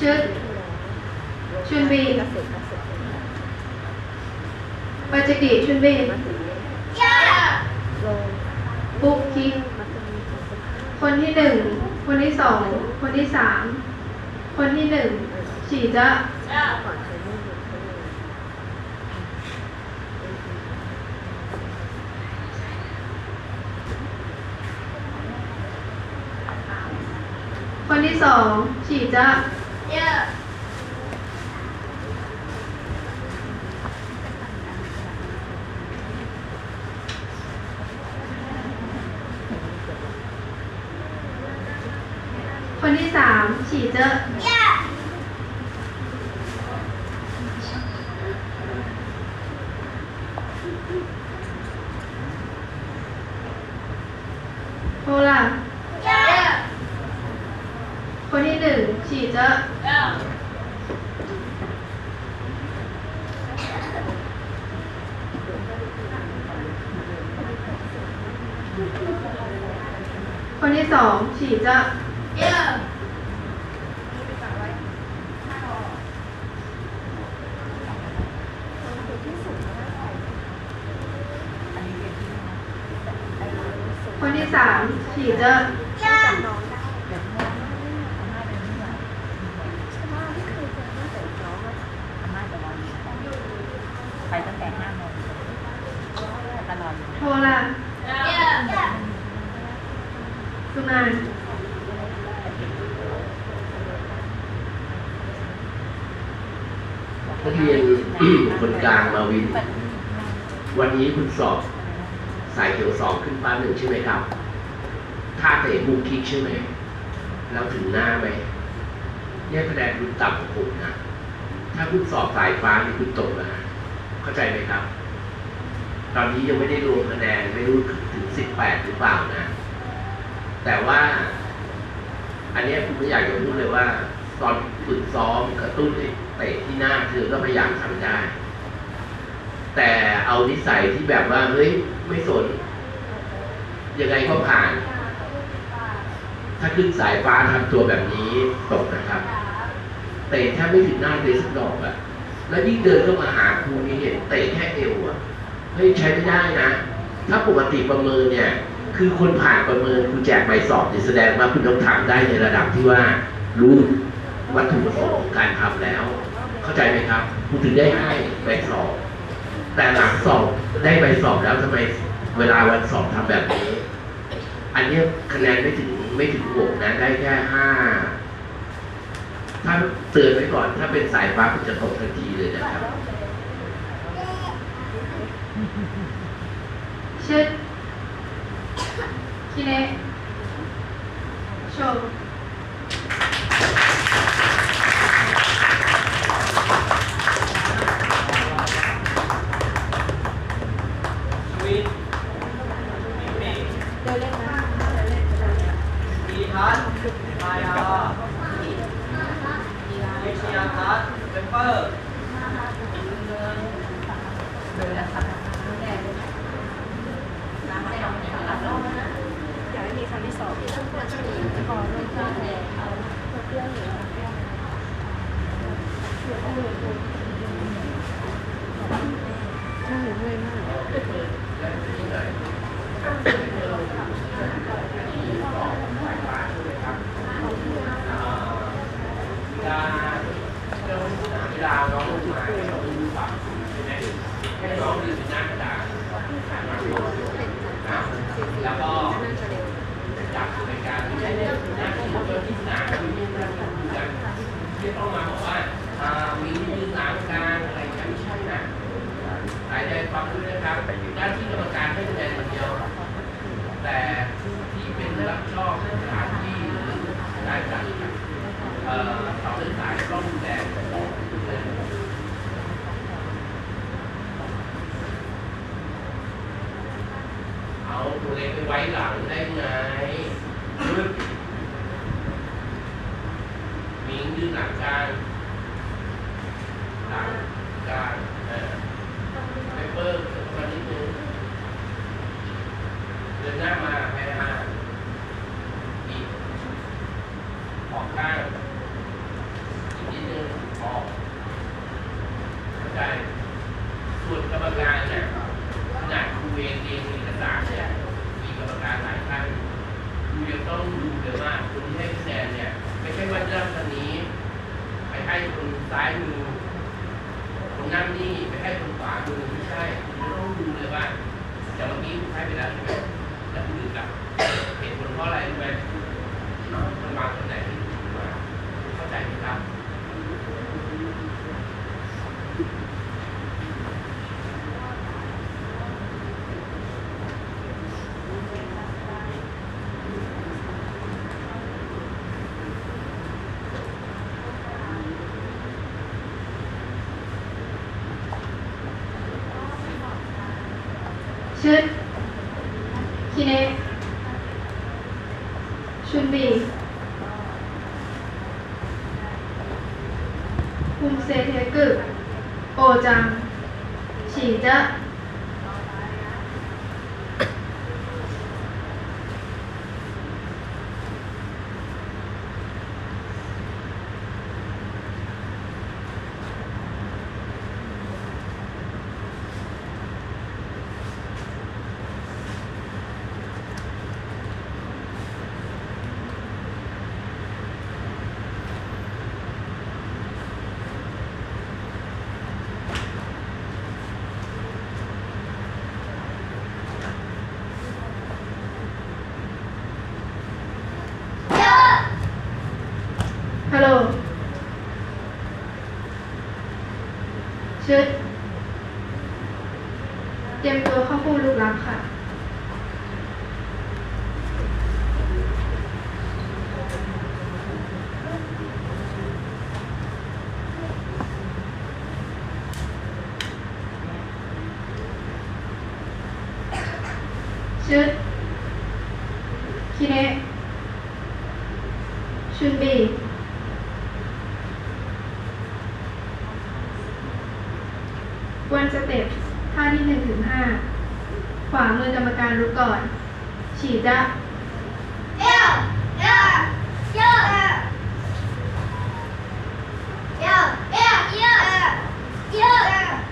ชุดชุนบีปัจจกิชุนบีปุ๊กคิกคนที่หนึ่ง คนที่สอง คนที่สาม คนที่หนึ่งฉีจะคนที่สองฉีจะ คนที่สาม ฉีเจอ โฮล่ะคนที่หนึ่งฉีเจอคนที่สองฉีเจอ คนที่สาม ฉีเจอไปตั้งแต่ห้าโมงตลอดโฮล่ะสุนานนักเรียนคนกลางมาวิน วันนี้คุณสอบสายเขียวสองขึ้นฟ้าหนึ่งใช่ไหมครับ ถ้าเตะบุกคิกใช่ไหมแล้วถึงหน้าไหมเนี่ยคะแนนคุณต่ำกว่าผมนะ ถ้าคุณสอบสายฟ้านี่คุณตกนะเข้าใจไหมครับ ตอนนี้ยังไม่ได้รวมคะแนนไม่รู้ถึงสิบแปดหรือเปล่านะ แต่ว่า อันนี้คุณไม่อยากจะพูดเลยว่า ตอนฝึกซ้อมกระตุ้นเตะที่หน้าเธอก็พยายามทำได้ แต่เอานิสัยที่แบบว่าเฮ้ยไม่สนยังไงก็ผ่าน ถ้าขึ้นสายฟ้าทำตัวแบบนี้ตกนะครับ เตะแทบไม่ถึงหน้าเลยสักดอกอะแล้วยิ่งเดินเข้ามาหาครูนี่เห็นเตะแค่เอวอะเฮ้ยใช้ไม่ได้นะ ถ้าปกติประเมินเนี่ย คือคนผ่านประเมินคุณแจกใบสอบเนี่ยแสดงว่าคุณต้องทำได้ในระดับที่ว่ารู้วัตถุประสงค์ของการทำแล้ว เข้าใจไหมครับคุณถึงได้ให้ใบสอบ แต่หลังสอบได้ใบสอบแล้วทำไมเวลาวันสอบทำแบบนี้ อันนี้คะแนนไม่ถึง ไม่ถึงหกนะได้แค่ห้าถ้าเตือนไว้ก่อน ถ้าเป็นสายฟ้าคุณจะตกทันทีเลยนะครับ ชุดคิเนโชว์ quay lại đây mà. Sir, ขวามือกรรมการรู้ก่อน ฉีดจ้ะเอลเยอะเยอะเยอะเยอะ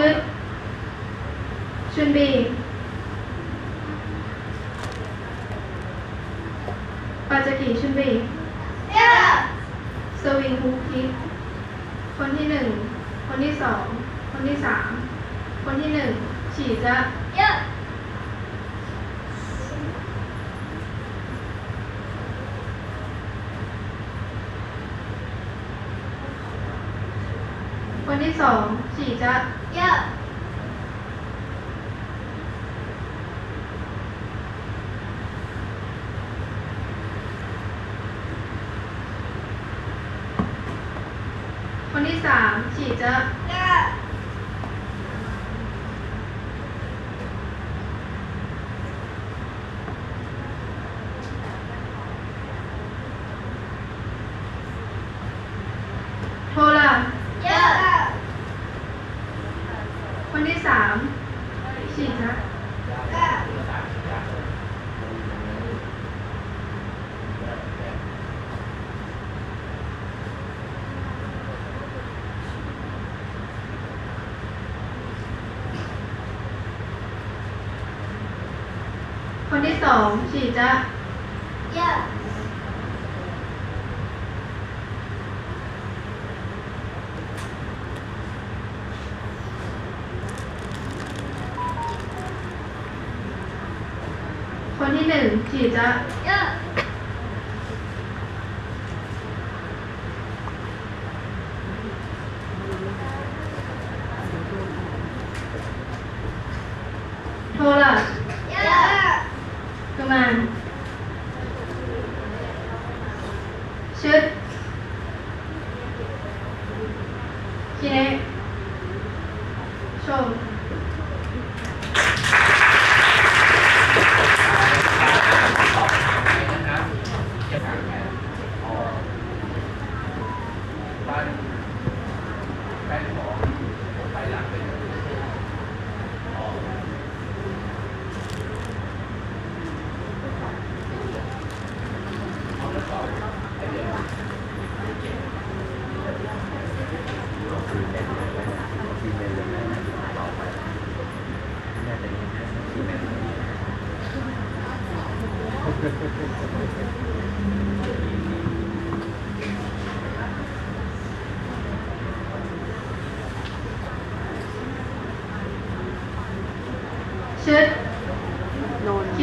should should be ปาจกิ should be yeah สวิงฮุกคิกคนที่หนึ่ง คนที่สอง คนที่สาม คนที่หนึ่ง ฉีจะ yeah คนที่สอง สองฉีจะ Yeah. คนที่หนึ่งฉีจะ Yeah. โทรล่ะ man should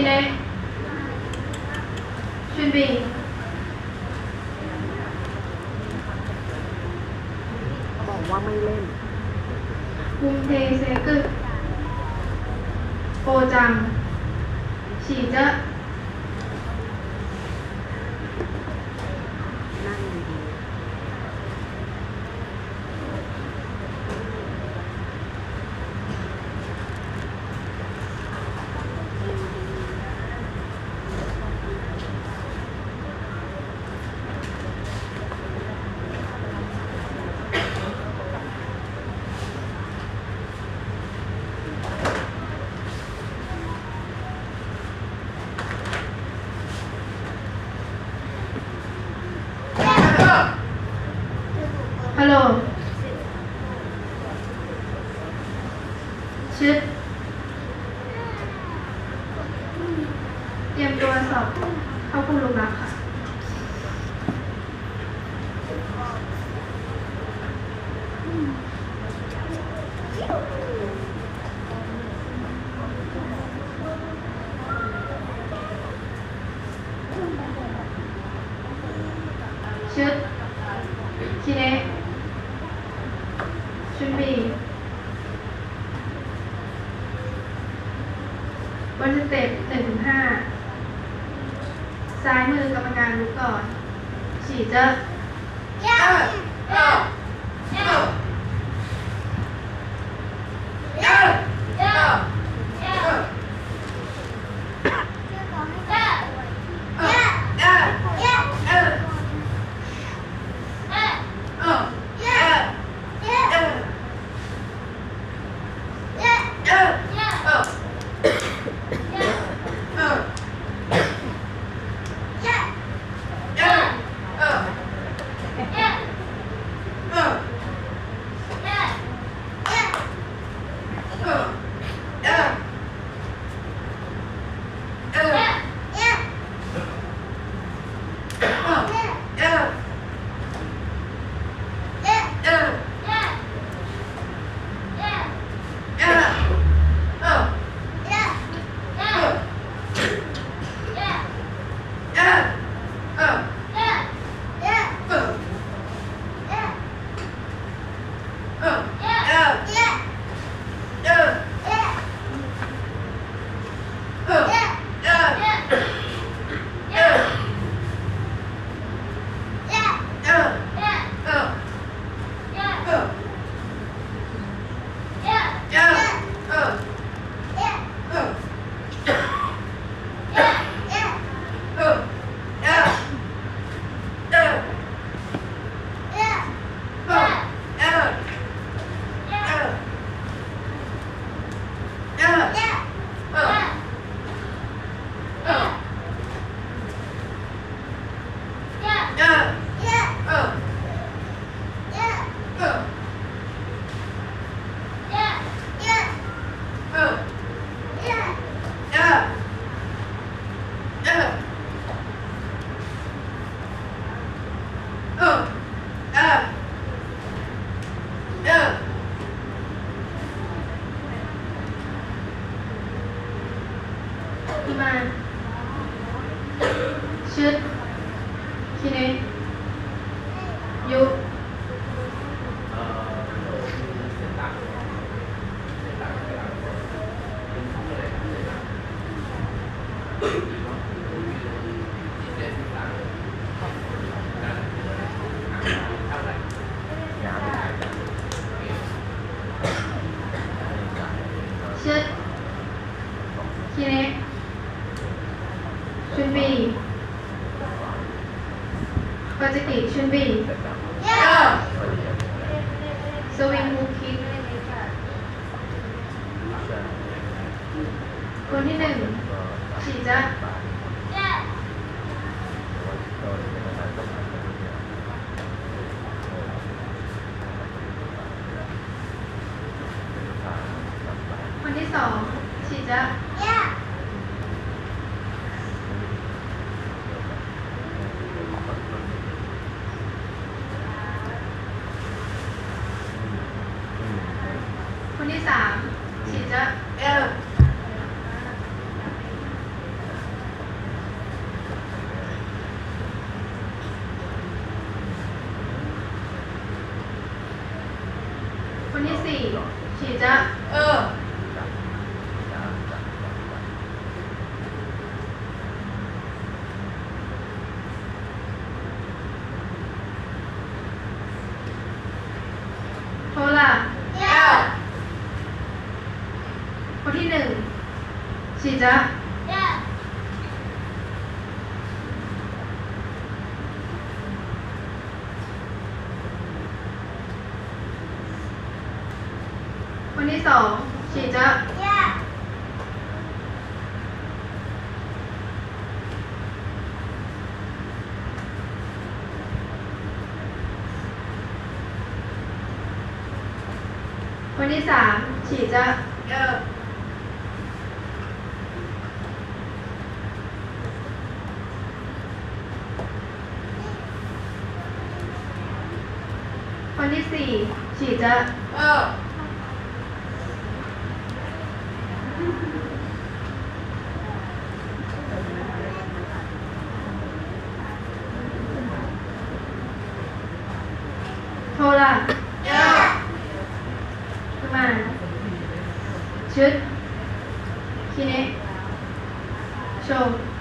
네. hello 先 gente man that จ๊ะคนที่สองฉีดจ๊ะ Yeah. คนที่สามฉีดจ๊ะ dạ ờ thôi là. Dạ mà. Chết xin em. Show.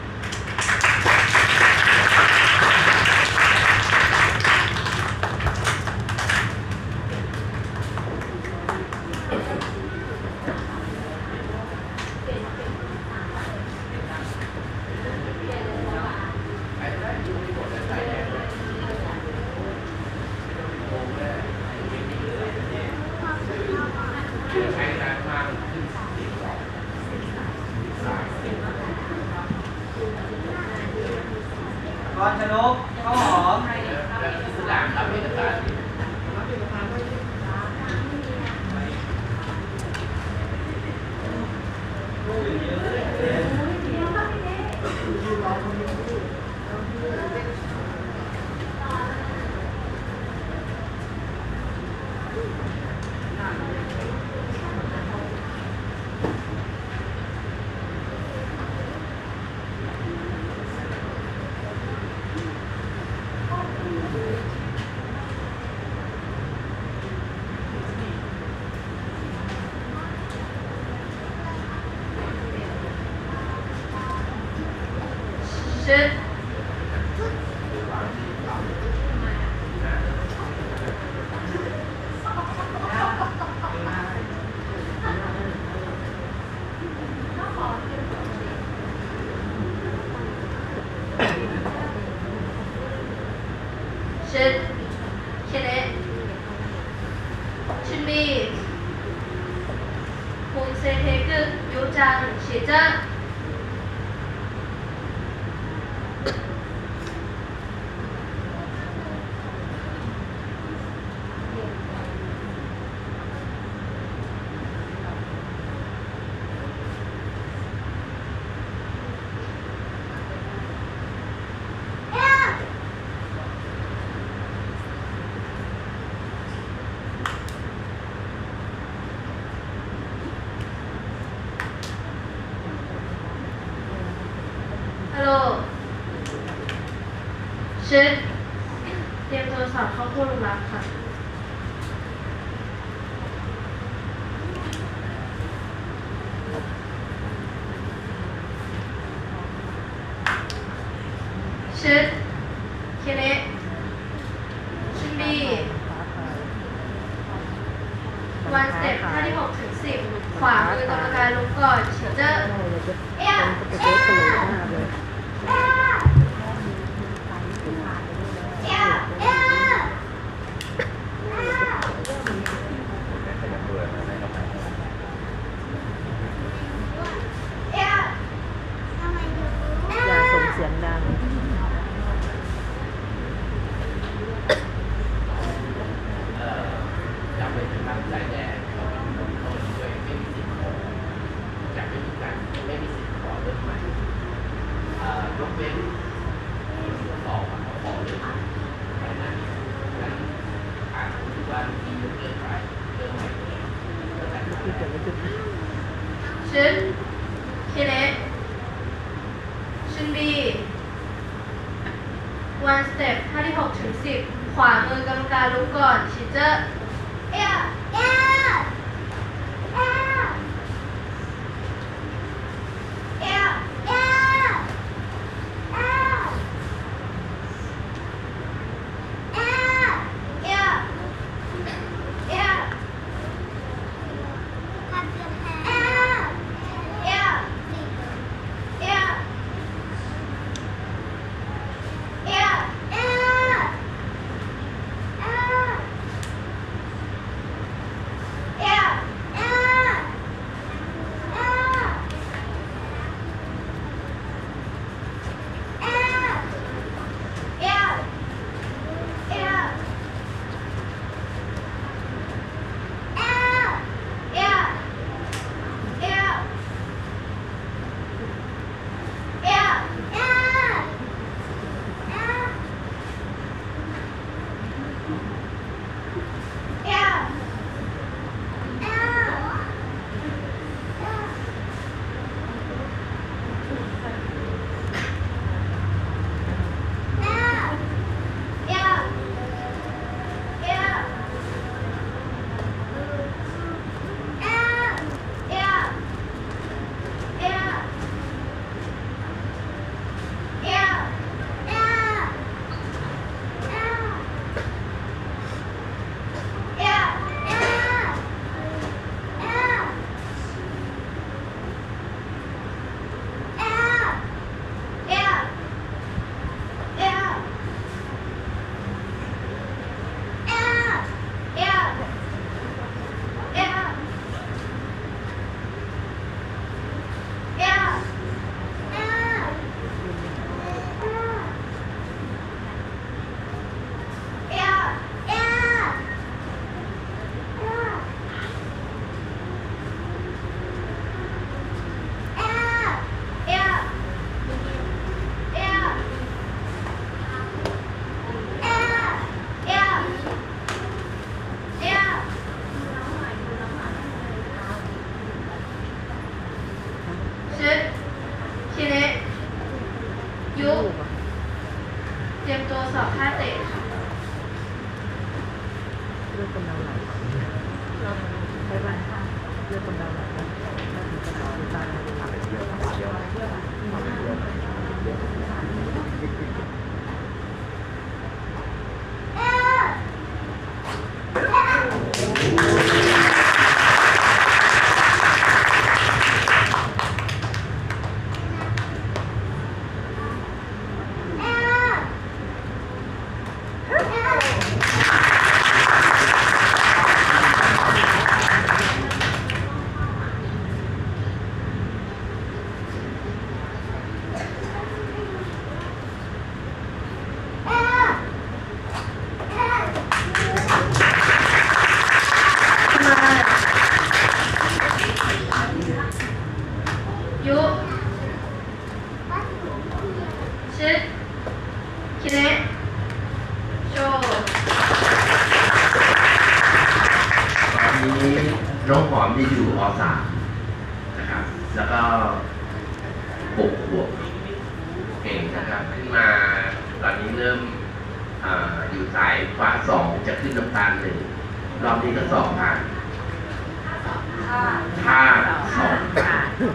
是。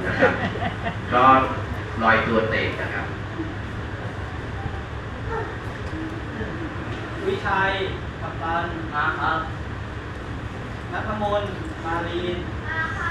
นะครับก็ลอยตัวเตะนะครับ วิชัยกัปตันมาครับนัทมนต์มารีนมัน